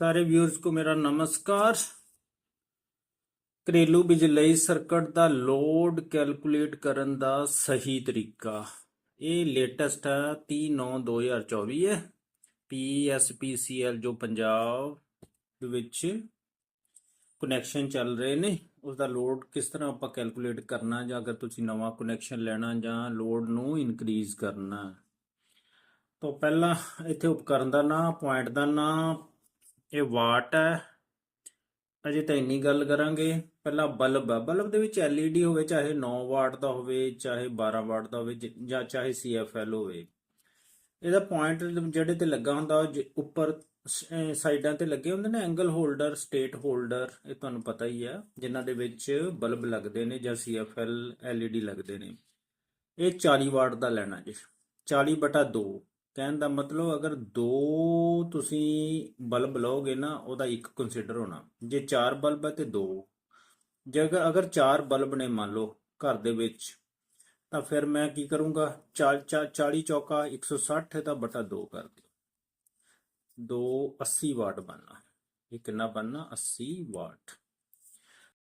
ਸਾਰੇ ਵਿਊਅਰਸ ਕੋ ਮੇਰਾ ਨਮਸਕਾਰ। ਘਰੇਲੂ ਬਿਜਲੀ ਸਰਕਟ ਦਾ ਲੋਡ ਕੈਲਕੂਲੇਟ ਕਰਨ ਦਾ ਸਹੀ ਤਰੀਕਾ। ਇਹ ਲੇਟੈਸਟ ਹੈ 30/9/2024 ਹੈ। ਪੀਐਸਪੀਸੀਐਲ ਜੋ ਪੰਜਾਬ ਦੇ ਵਿੱਚ ਕਨੈਕਸ਼ਨ ਚੱਲ ਰਹੇ ਨੇ ਉਸ ਦਾ ਲੋਡ ਕਿਸ ਤਰ੍ਹਾਂ ਆਪਾਂ ਕੈਲਕੂਲੇਟ ਕਰਨਾ ਜਾਂ ਅਗਰ ਤੁਸੀਂ ਨਵਾਂ ਕਨੈਕਸ਼ਨ ਲੈਣਾ ਜਾਂ ਲੋਡ ਨੂੰ ਇਨਕਰੀਜ਼ ਕਰਨਾ। ਤਾਂ ਪਹਿਲਾਂ ਇੱਥੇ ਉਪਕਰਨ ਦਾ ਨਾਮ ਪੁਆਇੰਟ ਦਾ ਨਾਮ ਇਹ ਵਾਟ ਹੈ। ਅਜੇ ਤਾਂ ਇੰਨੀ ਗੱਲ ਕਰਾਂਗੇ। ਪਹਿਲਾਂ ਬਲਬ ਆ ਬਲਬ ਦੇ ਵਿੱਚ LED ਹੋਵੇ, ਚਾਹੇ 9 ਵਾਟ ਦਾ ਹੋਵੇ, ਚਾਹੇ 12 ਵਾਟ ਦਾ ਹੋਵੇ, ਜ- ਜਾਂ ਚਾਹੇ CFL ਹੋਵੇ। ਇਹਦਾ ਪੁਆਇੰਟ ਜਿਹੜੇ ਤੇ ਲੱਗਾ ਹੁੰਦਾ, ਉਹ ਜ- ਉੱਪਰ ਸਾਈਡਾਂ ਤੇ ਲੱਗੇ ਹੁੰਦੇ ਨੇ ਐਂਗਲ ਹੋਲਡਰ ਸਟੇਟ ਹੋਲਡਰ ਇਹ ਤੁਹਾਨੂੰ ਪਤਾ ਹੀ ਆ ਜਿਨ੍ਹਾਂ ਦੇ ਵਿੱਚ ਬਲਬ ਲੱਗਦੇ ਨੇ ਜਾਂ CFL LED ਲੱਗਦੇ ਨੇ। ਇਹ 40 ਵਾਟ ਦਾ ਲੈਣਾ ਜੀ। 40 ਬਟਾ 2 ਕਹਿਣ ਦਾ ਮਤਲਬ ਅਗਰ ਦੋ ਤੁਸੀਂ ਬਲਬ ਲਓਗੇ ਨਾ, ਉਹਦਾ ਇੱਕ ਕੰਸੀਡਰ ਹੋਣਾ। ਜੇ ਚਾਰ ਬਲਬ ਹੈ ਤੇ ਦੋ। ਜੇ ਅਗਰ ਚਾਰ ਬਲਬ ਨੇ ਮੰਨ ਲਓ ਘਰ ਦੇ ਵਿੱਚ, ਤਾਂ ਫਿਰ ਮੈਂ ਕੀ ਕਰੂੰਗਾ? 40 ਚੌਕਾ 160 ਦਾ ਬਟਾ 2 ਕਰ ਦਿਓ। 2 80 ਵਾਟ ਬਣਨਾ। ਇਹ ਕਿੰਨਾ ਬਣਨਾ? 80 ਵਾਟ।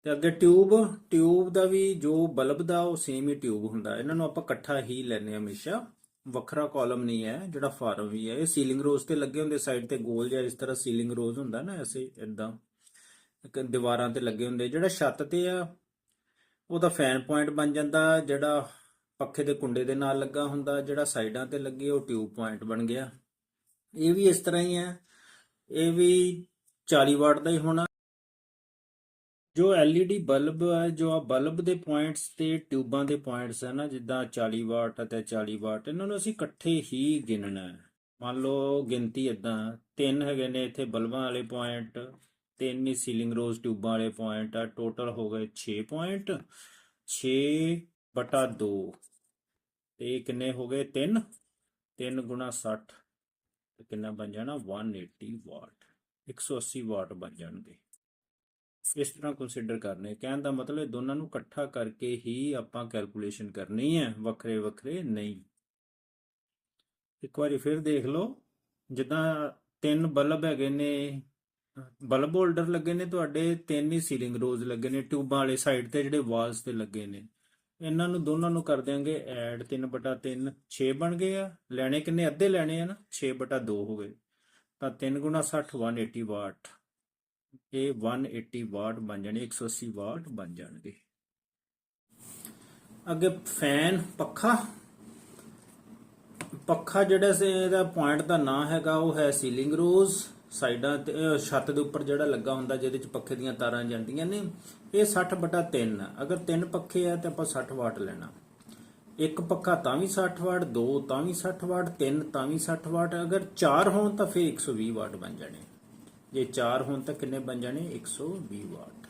ਤੇ ਅੱਗੇ ਟਿਊਬ ਟਿਊਬ ਦਾ ਵੀ ਜੋ ਬਲਬ ਦਾ, ਉਹ ਸੇਮ ਹੀ ਟਿਊਬ ਹੁੰਦਾ। ਇਹਨਾਂ ਨੂੰ ਆਪਾਂ ਇਕੱਠਾ ਹੀ ਲੈਨੇ ਆ ਹਮੇਸ਼ਾ। ਵੱਖਰਾ ਕਾਲਮ ਨਹੀਂ ਹੈ, ਜਿਹੜਾ ਫਾਰਮ ਵੀ ਹੈ। ਇਹ ਸੀਲਿੰਗ ਰੋਜ਼ ਤੇ ਲੱਗੇ ਹੁੰਦੇ ਸਾਈਡ ਤੇ ਗੋਲ ਜਿਹਾ ਇਸ ਤਰ੍ਹਾਂ ਸੀਲਿੰਗ ਰੋਜ਼ ਹੁੰਦਾ ਨਾ, ਐਸੇ ਇਦਾਂ ਇੱਕ ਦੀਵਾਰਾਂ ਤੇ ਲੱਗੇ ਹੁੰਦੇ, ਜਿਹੜਾ ਛੱਤ ਤੇ ਆ, ਉਹਦਾ ਫੈਨ ਪੁਆਇੰਟ ਬਣ ਜਾਂਦਾ, ਜਿਹੜਾ ਪੱਖੇ ਦੇ ਕੁੰਡੇ ਦੇ ਨਾਲ ਲੱਗਾ ਹੁੰਦਾ, ਜਿਹੜਾ ਸਾਈਡਾਂ ਤੇ ਲੱਗੇ, ਉਹ ਟਿਊਬ ਪੁਆਇੰਟ ਬਣ ਗਿਆ। ਇਹ ਵੀ ਇਸ ਤਰ੍ਹਾਂ ਹੀ ਹੈ। ਇਹ ਵੀ 40 ਵਾਟ ਦਾ ਹੀ ਹੋਣਾ। ਜੋ LED ਬਲਬ ਹੈ ਜੋ ਆ ਬਲਬ ਦੇ ਪੁਆਇੰਟਸ ਤੇ ਟਿਊਬਾਂ ਦੇ ਪੁਆਇੰਟਸ ਹੈ ਨਾ, ਜਿੱਦਾਂ 40 ਵਾਟ ਅਤੇ 40 ਵਾਟ, ਇਹਨਾਂ ਨੂੰ ਅਸੀਂ ਇਕੱਠੇ ਹੀ ਗਿਣਨਾ ਹੈ। ਮੰਨ ਲਓ ਗਿਣਤੀ ਇਦਾਂ ਤਿੰਨ ਹੈਗੇ ਨੇ ਇੱਥੇ ਬਲਬਾਂ ਵਾਲੇ ਪੁਆਇੰਟ ਤਿੰਨ ਹੀ ਸੀਲਿੰਗ ਰੋਜ਼ ਟਿਊਬਾਂ ਵਾਲੇ ਪੁਆਇੰਟ ਆ ਟੋਟਲ ਹੋ ਗਏ 6 ਪੁਆਇੰਟ 6 ਬਟਾ 2 ਤੇ ਕਿੰਨੇ ਹੋ ਗਏ? 3 3 ਗੁਣਾ 60 ਕਿੰਨਾ ਬਣ ਜਾਣਾ? 180 ਵਾਟ 180 ਵਾਟ ਬਣ ਜਾਣਗੇ। ਇਸ ਤਰ੍ਹਾਂ ਕੰਸੀਡਰ ਕਰਨੇ। ਕਹਿਣ ਦਾ ਮਤਲਬ ਇਹ ਦੋਨਾਂ ਨੂੰ ਇਕੱਠਾ ਕਰਕੇ ਹੀ ਆਪਾਂ ਕੈਲਕੂਲੇਸ਼ਨ ਕਰਨੀ ਹੈ, ਵੱਖਰੇ ਵੱਖਰੇ ਨਹੀਂ। ਇੱਕ ਵਾਰੀ ਫਿਰ ਦੇਖ ਲਓ, ਜਿੱਦਾਂ ਤਿੰਨ ਬਲਬ ਹੈਗੇ ਨੇ, ਬਲਬ ਹੋਲਡਰ ਲੱਗੇ ਨੇ ਤੁਹਾਡੇ, ਤਿੰਨ ਹੀ ਸੀਲਿੰਗ ਰੋਜ਼ ਲੱਗੇ ਨੇ, ਟਿਊਬਾਂ ਵਾਲੇ ਸਾਈਡ ਤੇ ਜਿਹੜੇ ਵਾਲਸ ਤੇ ਲੱਗੇ ਨੇ। ਇਹਨਾਂ ਨੂੰ ਦੋਨਾਂ ਨੂੰ ਕਰ ਦਿਆਂਗੇ ਐਡ 3/3 6 ਬਣ ਗਏ ਆ। ਲੈਣੇ ਕਿੰਨੇ? ਅੱਧੇ ਲੈਣੇ ਆ ਨਾ 6/2 ਹੋ ਗਏ। ਤਾਂ 3 ਗੁਣਾ 60 180 ਵਾਟ ਇਹ 180 ਵਾਟ ਬਣ ਜਾਣੇ 180 ਵਾਟ ਬਣ ਜਾਣਗੇ। ਅੱਗੇ ਫੈਨ, ਪੱਖਾ। ਪੱਖਾ ਜਿਹੜਾ ਸੀ, ਇਹਦਾ ਪੁਆਇੰਟ ਦਾ ਨਾਂ ਹੈਗਾ, ਉਹ ਹੈ ਸੀਲਿੰਗ ਰੋਜ਼ ਸਾਈਡਾਂ ਤੇ ਛੱਤ ਦੇ ਉੱਪਰ ਜਿਹੜਾ ਲੱਗਾ ਹੁੰਦਾ, ਜਿਹਦੇ ਚ ਪੱਖੇ ਦੀਆਂ ਤਾਰਾਂ ਜਾਂਦੀਆਂ ਨੇ, ਇਹ 60 ਬਟਾ 3 ਅਗਰ ਤਿੰਨ ਪੱਖੇ ਆ, ਤਾਂ ਆਪਾਂ 60 ਵਾਟ ਲੈਣਾ। ਇੱਕ ਪੱਖਾ ਤਾਂ ਵੀ 60 ਵਾਟ, ਦੋ ਤਾਂ ਵੀ 60 ਵਾਟ, ਤਿੰਨ ਤਾਂ ਵੀ 60 ਵਾਟ। ਅਗਰ ਚਾਰ ਹੋਣ, ਤਾਂ ਫਿਰ 120 ਵਾਟ ਬਣ ਜਾਣੇ। ਜੇ ਚਾਰ ਹੋਣ ਤਾਂ ਕਿੰਨੇ ਬਣ ਜਾਣੇ? 120 ਵਾਟ।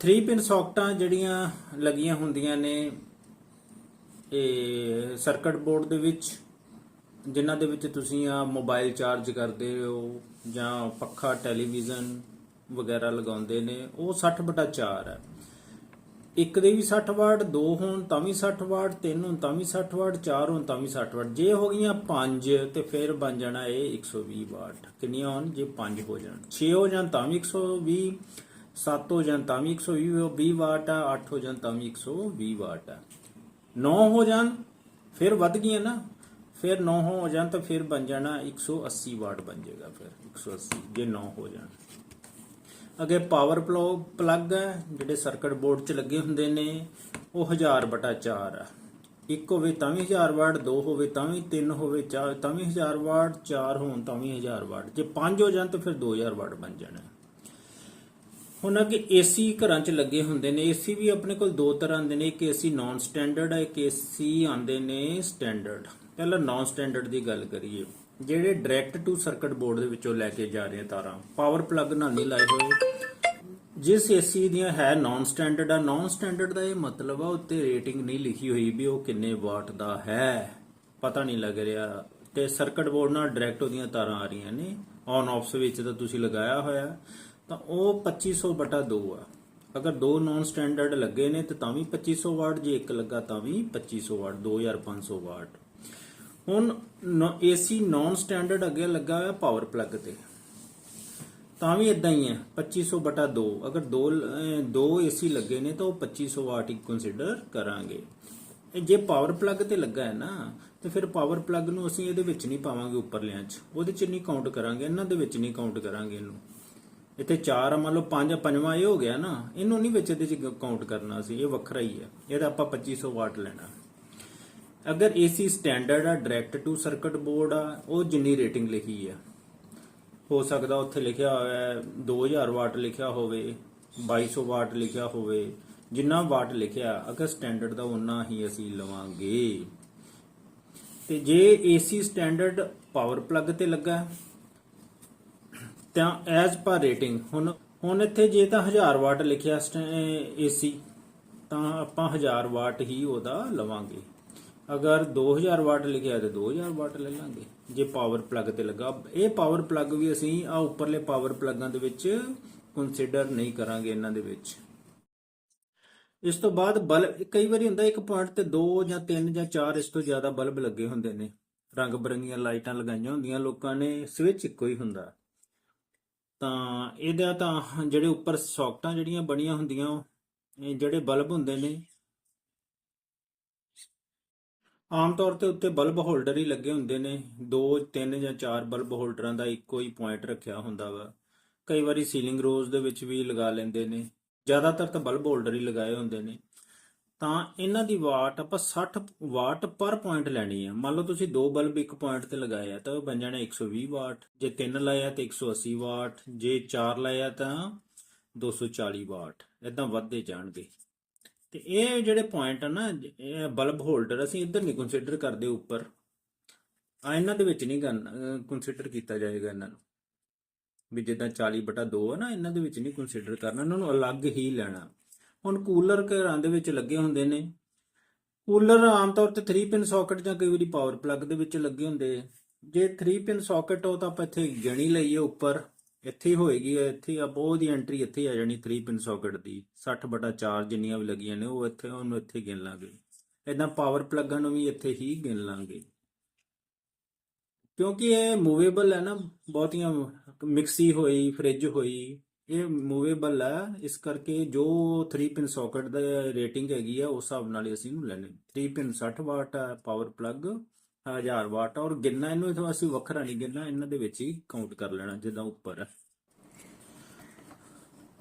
3 ਪਿਨ ਸੌਕਟਾਂ ਜਿਹੜੀਆਂ ਲੱਗੀਆਂ ਹੁੰਦੀਆਂ ਨੇ, ਇਹ ਸਰਕਟ ਬੋਰਡ ਦੇ ਵਿੱਚ, ਜਿਨ੍ਹਾਂ ਦੇ ਵਿੱਚ ਤੁਸੀਂ ਆ ਮੋਬਾਈਲ ਚਾਰਜ ਕਰਦੇ ਹੋ ਜਾਂ ਪੱਖਾ ਟੈਲੀਵਿਜ਼ਨ ਵਗੈਰਾ ਲਗਾਉਂਦੇ ਨੇ, ਉਹ 60 ਬਟਾ 4 ਹੈ। ਇੱਕ ਦੇ ਵੀ 60 ਵਾਟ ਦੋ ਹੋਣ ਤਾਂ ਵੀ 60 ਵਾਟ ਤਿੰਨ ਹੋਣ ਤਾਂ ਵੀ 60 ਵਾਟ ਚਾਰ ਹੋਣ ਤਾਂ ਵੀ 60 ਵਾਟ ਜੇ ਹੋ ਗਈਆਂ 5 ਤੇ ਫਿਰ ਬਣ ਜਾਣਾ ਇਹ 120 ਵਾਟ ਕਿੰਨੀਆਂ ਹੋਣ? ਜੇ 5 ਹੋ ਜਾਣ। 6 ਹੋ ਜਾਣ ਤਾਂ ਵੀ 120 7 ਹੋ ਜਾਣ ਤਾਂ ਵੀ 120 20 ਵਾਟ ਆ 8 ਹੋ ਜਾਣ ਤਾਂ ਵੀ 120 ਵਾਟ ਆ। 9 ਹੋ ਜਾਣ, ਫਿਰ ਵੱਧ ਗਈਆਂ ਨਾ। ਫਿਰ 9 ਹੋ ਜਾਣ ਤਾਂ ਫਿਰ ਬਣ ਜਾਣਾ 180 ਵਾਟ ਬਣ ਜਾਏਗਾ ਫਿਰ 180 ਜੇ 9 ਹੋ ਜਾਣ। ਅੱਗੇ ਪਾਵਰ ਪਲੋ ਪਲੱਗ ਹੈ, ਜਿਹੜੇ ਸਰਕਟ ਬੋਰਡ 'ਚ ਲੱਗੇ ਹੁੰਦੇ ਨੇ, ਉਹ 1000 ਬਟਾ 4 ਆ। ਇੱਕ ਹੋਵੇ ਤਾਂ ਵੀ 1000 ਵਾਟ, ਦੋ ਹੋਵੇ ਤਾਂ ਵੀ ਤਿੰਨ ਹੋਵੇ, ਚਾਰ, ਤਾਂ ਵੀ 1000 ਵਾਟ, ਚਾਰ ਹੋਣ ਤਾਂ ਵੀ 1000 ਵਾਟ। ਜੇ ਪੰਜ ਹੋ ਜਾਣ ਤਾਂ ਫਿਰ 2000 ਵਾਟ ਬਣ ਜਾਣਾ। ਹੁਣ ਅੱਗੇ ਏਸੀ ਘਰਾਂ 'ਚ ਲੱਗੇ ਹੁੰਦੇ ਨੇ ਏਸੀ ਵੀ ਆਪਣੇ ਕੋਲ ਦੋ ਤਰ੍ਹਾਂ ਦੇ ਨੇ, ਇੱਕ ਏਸੀ ਨਾਨ ਸਟੈਂਡਰਡ ਹੈ ਇੱਕ ਏਸੀ ਆਉਂਦੇ ਨੇ ਸਟੈਂਡਰਡ ਪਹਿਲਾਂ ਨਾਨ ਸਟੈਂਡਰਡ ਦੀ ਗੱਲ ਕਰੀਏ। ਜਿਹੜੇ ਡਾਇਰੈਕਟ ਟੂ ਸਰਕਟ ਬੋਰਡ ਦੇ ਵਿੱਚੋਂ ਲੈ ਕੇ ਜਾ ਰਹੇ ਤਾਰਾਂ ਪਾਵਰ ਪਲੱਗ ਨਾਲ ਨਹੀਂ ਲਾਏ ਹੋਏ। ਜਿਸ ਏਸੀ ਦੀਆਂ ਹੈ ਨਾਨ ਸਟੈਂਡਰਡ ਆ ਨਾਨ ਸਟੈਂਡਰਡ ਦਾ ਇਹ ਮਤਲਬ ਆ ਉੱਤੇ ਰੇਟਿੰਗ ਨਹੀਂ ਲਿਖੀ ਹੋਈ ਵੀ ਉਹ ਕਿੰਨੇ ਵਾਟ ਦਾ ਹੈ। ਪਤਾ ਨਹੀਂ ਲੱਗ ਰਿਹਾ। ਤੇ ਸਰਕਟ ਬੋਰਡ ਨਾਲ ਡਾਇਰੈਕਟ ਉਹਦੀਆਂ ਤਾਰਾਂ ਆ ਰਹੀਆਂ ਨੇ। ਔਨ ਆਫ ਸਵਿਚ ਤਾਂ ਤੁਸੀਂ ਲਗਾਇਆ ਹੋਇਆ। ਤਾਂ ਉਹ 2500 ਬਟਾ 2 ਆ। ਅਗਰ ਦੋ ਨਾਨ ਸਟੈਂਡਰਡ ਲੱਗੇ ਨੇ ਤੇ ਤਾਂ ਵੀ 2500 ਵਾਟ ਜੇ ਇੱਕ ਲੱਗਾ ਤਾਂ ਵੀ 2500 ਵਾਟ 2500 ਵਾਟ ਹੁਣ ਏਸੀ ਨਾਨ ਸਟੈਂਡਰਡ ਅੱਗੇ ਲੱਗਾ ਹੋਇਆ ਪਾਵਰ ਪਲੱਗ ਤੇ। ਤਾਂ ਵੀ ਇਦਾਂ ਹੀ ਹੈ 2500 ਬਟਾ 2 ਅਗਰ ਦੋ ਦੋ ਏਸੀ ਲੱਗੇ ਨੇ ਤਾਂ ਉਹ 2500 ਵਾਟ ਹੀ ਕੰਸੀਡਰ ਕਰਾਂਗੇ। ਇਹ ਜੇ ਪਾਵਰ ਪਲੱਗ ਤੇ ਲੱਗਾ ਹੈ ਨਾ, ਤੇ ਫਿਰ ਪਾਵਰ ਪਲੱਗ ਨੂੰ ਅਸੀਂ ਇਹਦੇ ਵਿੱਚ ਨਹੀਂ ਪਾਵਾਂਗੇ ਉੱਪਰਲਿਆਂ 'ਚ। ਉਹਦੇ 'ਚ ਨਹੀਂ ਕਾਊਂਟ ਕਰਾਂਗੇ, ਇਹਨਾਂ ਦੇ ਵਿੱਚ ਨਹੀਂ ਕਾਊਂਟ ਕਰਾਂਗੇ ਇਹਨੂੰ। ਇੱਥੇ 4 ਮੰਨ ਲਓ 5 ਪੰਜਵਾਂ ਇਹ ਹੋ ਗਿਆ ਨਾ, ਇਹਨੂੰ ਨਹੀਂ ਵਿੱਚ ਇਹਦੇ 'ਚ ਕਾਊਂਟ ਕਰਨਾ ਸੀ ਇਹ ਵੱਖਰਾ ਹੀ ਹੈ। ਇਹਦਾ ਆਪਾਂ 2500 ਵਾਟ ਲੈਣਾ। ਅਗਰ AC ਸਟੈਂਡਰਡ ਆ ਡਾਇਰੈਕਟ ਟੂ ਸਰਕਟ ਬੋਰਡ ਆ, ਉਹ ਜਿੰਨੀ ਰੇਟਿੰਗ ਲਿਖੀ ਆ। ਹੋ ਸਕਦਾ ਉੱਥੇ ਲਿਖਿਆ ਹੋਇਆ ਹੈ 2000 ਵਾਟ ਲਿਖਿਆ ਹੋਵੇ 2200 ਵਾਟ ਲਿਖਿਆ ਹੋਵੇ, ਜਿੰਨਾ ਵਾਟ ਲਿਖਿਆ, ਅਗਰ ਸਟੈਂਡਰਡ ਦਾ ਉਨਾ ਹੀ ਅਸੀਂ ਲਵਾਂਗੇ। ਤੇ ਜੇ AC ਸਟੈਂਡਰਡ ਪਾਵਰ ਪਲੱਗ ਤੇ ਲੱਗਾ, ਤਾਂ ਐਜ਼ ਪਰ ਰੇਟਿੰਗ ਹੁਣ ਹੁਣ ਇੱਥੇ ਜੇ ਤਾਂ 1000 ਵਾਟ ਲਿਖਿਆ AC ਤਾਂ ਆਪਾਂ 1000 ਵਾਟ ਹੀ ਉਹਦਾ ਲਵਾਂਗੇ। ਅਗਰ 2000 ਵਾਟ ਲਿਖਿਆ ਤੇ 2000 ਵਾਟ ਲੈ ਲਾਂਗੇ। ਜੇ ਪਾਵਰ ਪਲੱਗ ਤੇ ਲੱਗਾ, ਇਹ ਪਾਵਰ ਪਲੱਗ ਵੀ ਅਸੀਂ ਆ ਉੱਪਰਲੇ ਪਾਵਰ ਪਲੱਗਾਂ ਦੇ ਵਿੱਚ ਕੰਸੀਡਰ ਨਹੀਂ ਕਰਾਂਗੇ ਇਹਨਾਂ ਦੇ ਵਿੱਚ। ਇਸ ਤੋਂ ਬਾਅਦ ਬਲਬ, ਕਈ ਵਾਰੀ ਹੁੰਦਾ ਇੱਕ ਪੁਆਇੰਟ ਤੇ 2 ਜਾਂ 3 ਜਾਂ 4 ਇਸ ਤੋਂ ਜ਼ਿਆਦਾ ਬਲਬ ਲੱਗੇ ਹੁੰਦੇ ਨੇ। ਰੰਗ ਬਰੰਗੀਆਂ ਲਾਈਟਾਂ ਲਗਾਈਆਂ ਹੁੰਦੀਆਂ ਲੋਕਾਂ ਨੇ, ਸਵਿਚ ਇੱਕੋ ਹੀ ਹੁੰਦਾ। ਤਾਂ ਇਹਦਾ ਤਾਂ ਜਿਹੜੇ ਉੱਪਰ ਸੌਕਟਾਂ ਜਿਹੜੀਆਂ ਬਣੀਆਂ ਹੁੰਦੀਆਂ ਉਹ ਜਿਹੜੇ ਬਲਬ ਹੁੰਦੇ ਨੇ ਆਮ ਤੌਰ ਤੇ ਉੱਤੇ ਬਲਬ ਹੋਲਡਰ ਹੀ ਲੱਗੇ ਹੁੰਦੇ ਨੇ। 2 3 ਜਾਂ 4 ਬਲਬ ਹੋਲਡਰਾਂ ਦਾ ਇੱਕੋ ਹੀ ਪੁਆਇੰਟ ਰੱਖਿਆ ਹੁੰਦਾ ਵਾ। ਕਈ ਵਾਰੀ ਸੀਲਿੰਗ ਰੋਜ਼ ਦੇ ਵਿੱਚ ਵੀ ਲਗਾ ਲੈਂਦੇ ਨੇ। ਜ਼ਿਆਦਾਤਰ ਤਾਂ ਬਲਬ ਹੋਲਡਰ ਹੀ ਲਗਾਏ ਹੁੰਦੇ ਨੇ। ਤਾਂ ਇਹਨਾਂ ਦੀ ਵਾਟ ਆਪਾਂ 60 ਵਾਟ ਪਰ ਪੁਆਇੰਟ ਲੈਣੀ ਹੈ ਮੰਨ ਲਓ ਤੁਸੀਂ ਦੋ ਬਲਬ ਇੱਕ ਪੁਆਇੰਟ ਤੇ ਲਗਾਏ ਆ, ਤਾਂ ਉਹ ਬਣ ਜਾਣਾ 120 ਵਾਟ ਜੇ ਤਿੰਨ ਲਾਏ ਆ ਤੇ 180 ਵਾਟ ਜੇ ਚਾਰ ਲਾਏ ਆ ਤਾਂ 240 ਵਾਟ ਇਦਾਂ ਵੱਧਦੇ ਜਾਣਗੇ। ਤੇ ਇਹ ਜਿਹੜੇ ਪੁਆਇੰਟ ਆ ਨਾ, ਇਹ ਬਲਬ ਹੋਲਡਰ ਅਸੀਂ ਇੱਧਰ ਨਹੀਂ ਕੰਸੀਡਰ ਕਰਦੇ ਉੱਪਰ। ਆ ਇਹਨਾਂ ਦੇ ਵਿੱਚ ਨਹੀਂ ਕੰਸੀਡਰ ਕੀਤਾ ਜਾਏਗਾ ਇਹਨਾਂ ਨੂੰ। ਵੀ ਜਿੱਦਾਂ 40 ਬਟਾ 2 ਆ ਨਾ, ਇਹਨਾਂ ਦੇ ਵਿੱਚ ਨਹੀਂ ਕੰਸੀਡਰ ਕਰਨਾ, ਇਹਨਾਂ ਨੂੰ ਅਲੱਗ ਹੀ ਲੈਣਾ। ਹੁਣ ਕੂਲਰ ਘਰਾਂ ਦੇ ਵਿੱਚ ਲੱਗੇ ਹੁੰਦੇ ਨੇ। ਕੂਲਰ ਆਮ ਤੌਰ ਤੇ 3 ਪਿਨ ਸਾਕਟ ਜਾਂ ਕਈ ਵਾਰੀ ਪਾਵਰ ਪਲੱਗ ਦੇ ਵਿੱਚ ਲੱਗੇ ਹੁੰਦੇ ਆ। ਜੇ 3 ਪਿਨ ਸਾਕਟ ਹੋ ਤਾਂ ਆਪਾਂ ਇੱਥੇ ਗਿਣੀ ਲਈਏ ਉੱਪਰ। ਇੱਥੇ ਹੀ ਹੋਏਗੀ, ਇੱਥੇ ਆ ਬਹੁਤ ਦੀ ਐਂਟਰੀ ਇੱਥੇ ਆ ਜਾਣੀ 3 ਪਿਨ ਸਾਕਟ ਦੀ। 60 ਬਟਾ 4 ਜਿੰਨੀਆਂ ਵੀ ਲੱਗੀਆਂ ਨੇ, ਉਹ ਇੱਥੇ, ਉਹਨੂੰ ਇੱਥੇ ਗਿਣ ਲਾਂਗੇ। ਇਦਾਂ ਪਾਵਰ ਪਲੱਗਾਂ ਨੂੰ ਵੀ ਇੱਥੇ ਹੀ ਗਿਣ ਲਾਂਗੇ। ਕਿਉਂਕਿ ਇਹ ਮੂਵੇਬਲ ਹੈ ਨਾ, ਬਹੁਤੀਆਂ ਮਿਕਸੀ ਹੋਈ ਫ੍ਰਿਜ ਹੋਈ, ਇਹ ਮੂਵੇਬਲ ਹੈ। ਇਸ ਕਰਕੇ ਜੋ 3 ਪਿਨ ਸਾਕਟ ਦਾ ਰੇਟਿੰਗ ਹੈਗੀ ਆ, ਉਸ ਹਿਸਾਬ ਨਾਲ ਹੀ ਅਸੀਂ ਇਹਨੂੰ ਲੈਣੇ। 3 ਪਿਨ 60 ਵਾਟ ਹੈ ਪਾਵਰ ਪਲੱਗ 1000 ਵਾਟ, ਔਰ ਗਿਣਨਾ ਇਹਨੂੰ ਇਥੋਂ ਅਸੀਂ ਵੱਖਰਾ ਨਹੀਂ, ਗਿਣਨਾ ਇਹਨਾਂ ਦੇ ਵਿੱਚ ਹੀ ਕਾਊਂਟ ਕਰ ਲੈਣਾ ਜਿੱਦਾਂ ਉੱਪਰ ਹੈ।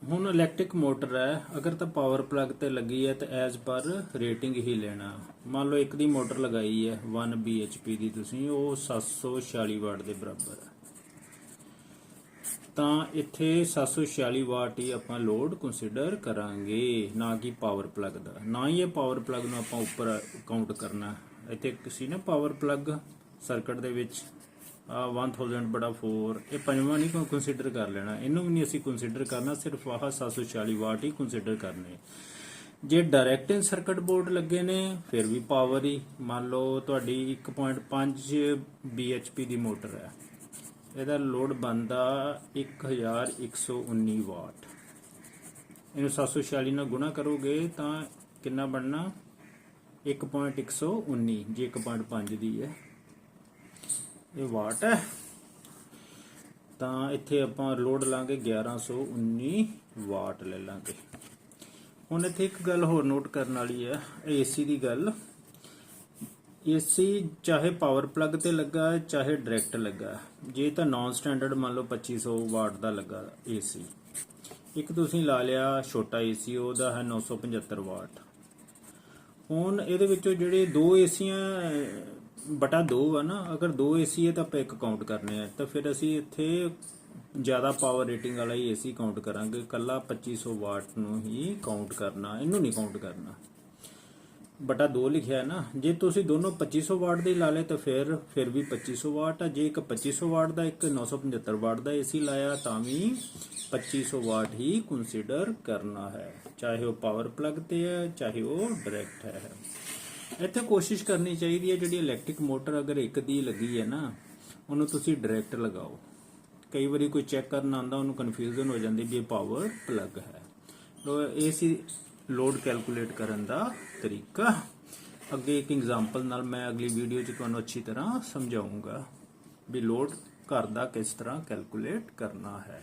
ਹੁਣ ਇਲੈਕਟ੍ਰਿਕ ਮੋਟਰ ਹੈ, ਅਗਰ ਤਾਂ ਪਾਵਰ ਪਲੱਗ ਤੇ ਲੱਗੀ ਹੈ, ਤਾਂ ਐਜ਼ ਪਰ ਰੇਟਿੰਗ ਹੀ ਲੈਣਾ। ਮੰਨ ਲਓ ਇੱਕ ਦੀ ਮੋਟਰ ਲਗਾਈ ਹੈ 1 bhp ਦੀ ਤੁਸੀਂ, ਉਹ 746 ਵਾਟ ਦੇ ਬਰਾਬਰ ਹੈ। ਤਾਂ ਇੱਥੇ 746 ਵਾਟ ਹੀ ਆਪਾਂ ਲੋਡ ਕੰਸੀਡਰ ਕਰਾਂਗੇ, ਨਾ ਕਿ ਪਾਵਰ ਪਲੱਗ ਦਾ। ਨਾ ਹੀ ਇਹ ਪਾਵਰ ਪਲੱਗ ਨੂੰ ਆਪਾਂ ਉੱਪਰ ਕਾਊਂਟ ਕਰਨਾ। ਇੱਥੇ ਸੀ ਨਾ ਪਾਵਰ ਪਲੱਗ ਸਰਕਟ ਦੇ ਵਿੱਚ। ਆ 1000 ਬੜਾ 4 ਇਹ ਪੰਜਵਾਂ ਨਹੀਂ ਕੰਸੀਡਰ ਕਰ ਲੈਣਾ। ਇਹਨੂੰ ਵੀ ਨਹੀਂ ਅਸੀਂ ਕੰਸੀਡਰ ਕਰਨਾ, ਸਿਰਫ ਆਹ 746 ਵਾਟ ਹੀ ਕੰਸੀਡਰ ਕਰਨੇ। ਜੇ ਡਾਇਰੈਕਟ ਇਨ ਸਰਕਟ ਬੋਰਡ ਲੱਗੇ ਨੇ, ਫਿਰ ਵੀ ਪਾਵਰ ਹੀ। ਮੰਨ ਲਓ ਤੁਹਾਡੀ 1.5 bhp ਦੀ ਮੋਟਰ ਹੈ। ਇਹਦਾ ਲੋਡ ਬਣਦਾ 1119 ਵਾਟ ਇਹਨੂੰ 746 ਨਾਲ ਗੁਣਾ ਕਰੋਗੇ ਤਾਂ ਕਿੰਨਾ ਬਣਨਾ? 1.119 ਜੇ 1.5 ਦੀ ਹੈ। ਇਹ ਵਾਟ ਹੈ। ਤਾਂ ਇੱਥੇ ਆਪਾਂ ਲੋਡ ਲਾਂਗੇ 1119 ਵਾਟ ਲੈ ਲਾਂਗੇ। ਹੁਣ ਇੱਥੇ ਇੱਕ ਗੱਲ ਹੋਰ ਨੋਟ ਕਰਨ ਵਾਲੀ ਹੈ ਏਸੀ ਦੀ ਗੱਲ। ਏਸੀ ਚਾਹੇ ਪਾਵਰ ਪਲੱਗ ਤੇ ਲੱਗਾ ਹੈ, ਚਾਹੇ ਡਾਇਰੈਕਟ ਲੱਗਾ ਜੇ ਤਾਂ ਨਾਨ ਸਟੈਂਡਰਡ ਮੰਨ ਲਓ 2500 ਵਾਟ ਦਾ ਲੱਗਾ ਏਸੀ ਇੱਕ ਤੁਸੀਂ ਲਾ ਲਿਆ ਛੋਟਾ ਏਸੀ ਉਹਦਾ ਹੈ 975 ਵਾਟ। ਹੁਣ ਇਹਦੇ ਵਿੱਚੋਂ ਜਿਹੜੇ ਦੋ ਏਸੀਆਂ ਬਟਾ 2 ਆ ਨਾ, ਅਗਰ ਦੋ ਏਸੀ ਹੈ ਤਾਂ ਆਪਾਂ ਇੱਕ ਕਾਊਂਟ ਕਰਨੇ ਆ। ਤਾਂ ਫਿਰ ਅਸੀਂ ਇੱਥੇ ਜ਼ਿਆਦਾ ਪਾਵਰ ਰੇਟਿੰਗ ਵਾਲਾ ਹੀ ਏਸੀ ਕਾਊਂਟ ਕਰਾਂਗੇ। ਕੱਲਾ 2500 ਵਾਟ ਨੂੰ ਹੀ ਕਾਊਂਟ ਕਰਨਾ, ਇਹਨੂੰ ਨਹੀਂ ਕਾਊਂਟ ਕਰਨਾ। ਬਟਾ 2 ਲਿਖਿਆ ਹੈ ਨਾ। ਜੇ ਤੁਸੀਂ ਦੋਨੋਂ 2500 ਵਾਟ ਦੇ ਲਾ ਲਏ ਤਾਂ ਫਿਰ ਫਿਰ ਵੀ 2500 ਵਾਟ ਆ। ਜੇ ਇੱਕ 2500 ਵਾਟ ਦਾ, ਇੱਕ 975 ਵਾਟ ਦਾ ਏਸੀ ਲਾਇਆ ਤਾਂ ਵੀ 2500 ਵਾਟ ਹੀ ਕੰਸੀਡਰ ਕਰਨਾ ਹੈ। ਚਾਹੇ ਉਹ ਪਾਵਰ ਪਲੱਗ ਤੇ ਹੈ, ਚਾਹੇ ਉਹ ਡਾਇਰੈਕਟ ਹੈ। ਇੱਥੇ ਕੋਸ਼ਿਸ਼ ਕਰਨੀ ਚਾਹੀਦੀ ਹੈ, ਜਿਹੜੀ ਇਲੈਕਟ੍ਰਿਕ ਮੋਟਰ ਅਗਰ ਇੱਕ ਦੀ ਲੱਗੀ ਹੈ ਨਾ, ਉਹਨੂੰ ਤੁਸੀਂ ਡਾਇਰੈਕਟ ਲਗਾਓ। ਕਈ ਵਾਰੀ ਕੋਈ ਚੈੱਕ ਕਰਨ ਆਉਂਦਾ, ਉਹਨੂੰ ਕਨਫਿਊਜ਼ਨ ਹੋ ਜਾਂਦੀ ਵੀ ਇਹ ਪਾਵਰ ਪਲੱਗ ਹੈ। ਲੋ ਇਹ ਸੀ ਲੋਡ ਕੈਲਕੂਲੇਟ ਕਰਨ ਦਾ ਤਰੀਕਾ। ਅੱਗੇ ਇੱਕ ਐਗਜ਼ਾਮਪਲ ਨਾਲ ਮੈਂ ਅਗਲੀ ਵੀਡੀਓ 'ਚ ਤੁਹਾਨੂੰ ਅੱਛੀ ਤਰ੍ਹਾਂ ਸਮਝਾਉਂਗਾ ਵੀ ਲੋਡ ਘਰ ਦਾ ਕਿਸ ਤਰ੍ਹਾਂ ਕੈਲਕੂਲੇਟ ਕਰਨਾ ਹੈ।